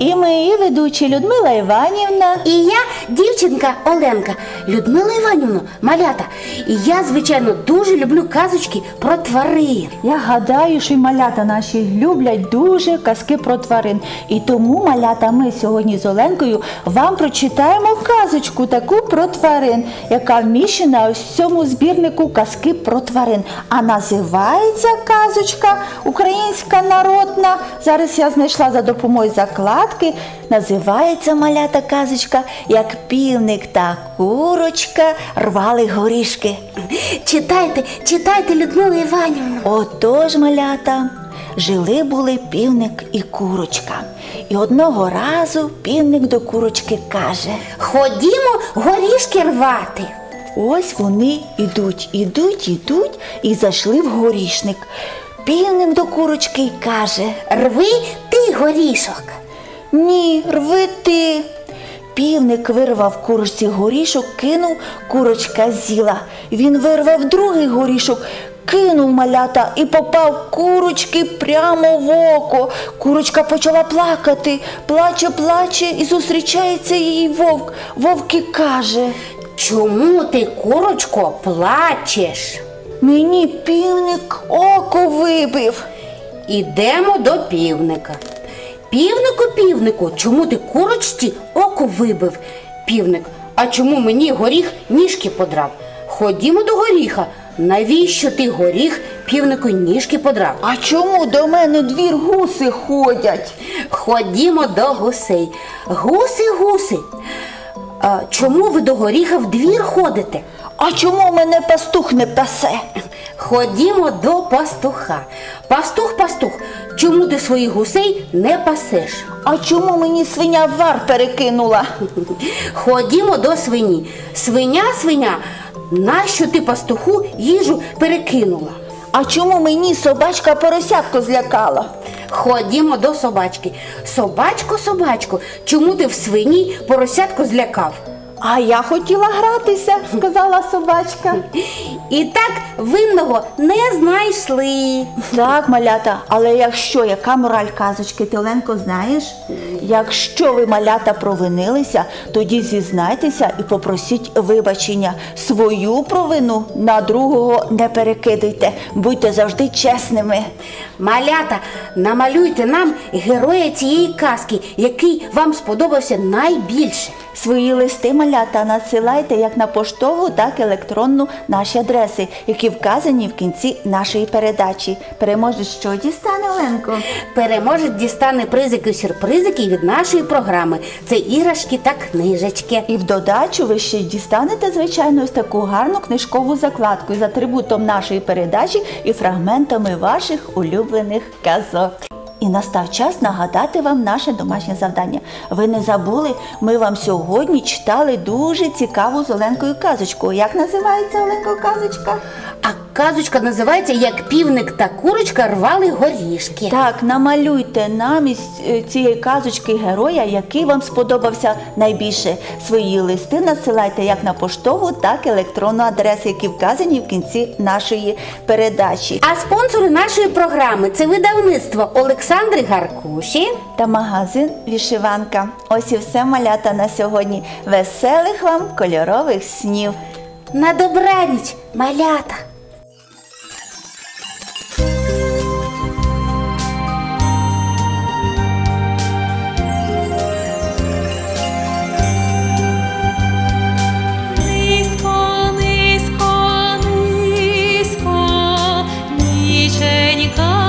І ми ведучі Людмила Іванівна. І я, дівчинка Оленка, Людмила Іванівна, малята. І я, звичайно, дуже люблю казочки про тварин. Я гадаю, що й малята наші люблять дуже казки про тварин. І тому, малята, ми сьогодні з Оленкою вам прочитаємо казочку таку про тварин, яка вміщена ось в цьому збірнику казки про тварин. А називається казочка українська народна. Зараз я знайшла за допомогою закладки. Називається малята казочка, як півник та курочка рвали горішки. Читайте, читайте, Людмила Іванівна. Отож, малята, жили були півник і курочка. І одного разу півник до курочки каже: Ходімо горішки рвати. ось вони ідуть, ідуть, ідуть і зайшли в горішник. Півник до курочки й каже: Рви ти горішок. Ні, рви ти. Півник вирвав курочці горішок, кинув, курочка з'їла. Він вирвав другий горішок, кинув малята і попав курочки прямо в око. Курочка почала плакати, плаче, плаче, і зустрічається їй вовк. Вовк і каже. Чому ти, курочко, плачеш? Мені півник око вибив. Ідемо до півника. Півнику, півнику, чому ти курочці око вибив? Півник, а чому мені горіх ніжки подрав? Ходімо до горіха. Навіщо ти горіх півнику ніжки подрав? А чому до мене двір гуси ходять? Ходімо до гусей. Гуси, гуси. А, чому ви до горіха в двір ходите? А чому мене пастух не пасе? Ходімо до пастуха. Пастух, пастух, чому ти своїх гусей не пасеш? А чому мені свиня вар перекинула? Ходімо до свині. Свиня, свиня, нащо ти пастуху їжу перекинула? А чому мені собачка поросятко злякала? Ходімо до собачки. Собачко, собачко, чому ти в свині поросятку злякав? А я хотіла гратися, сказала собачка. І так винного не знайшли. Так, малята, але якщо яка мораль казочки, ти Оленко, знаєш? Якщо ви малята провинилися, тоді зізнайтеся і попросіть вибачення. Свою провину на другого не перекидуйте, будьте завжди чесними. Малята, намалюйте нам героя цієї казки, який вам сподобався найбільше. Свої листи малята надсилайте як на поштову, так і електронну наші адреси, які вказані в кінці нашої передачі. Переможець що дістане Оленко? Переможець дістане призики сюрпризики від нашої програми. Це іграшки та книжечки. І в додачу ви ще дістанете, звичайно, ось таку гарну книжкову закладку з атрибутом нашої передачі і фрагментами ваших улюблених казок. І настав час нагадати вам наше домашнє завдання. Ви не забули, ми вам сьогодні читали дуже цікаву з Оленкою казочку. Як називається Оленко казочка? Казочка називається Як півник та курочка рвали горішки. Так, намалюйте нам із е, цієї казочки героя, який вам сподобався найбільше. Свої листи надсилайте як на поштову, так і електронну адресу, які вказані в кінці нашої передачі. А спонсори нашої програми це видавництво Олександри Гаркуші. Та магазин Вішиванка. Ось і все малята на сьогодні. Веселих вам кольорових снів. На добраніч, малята! Моніка.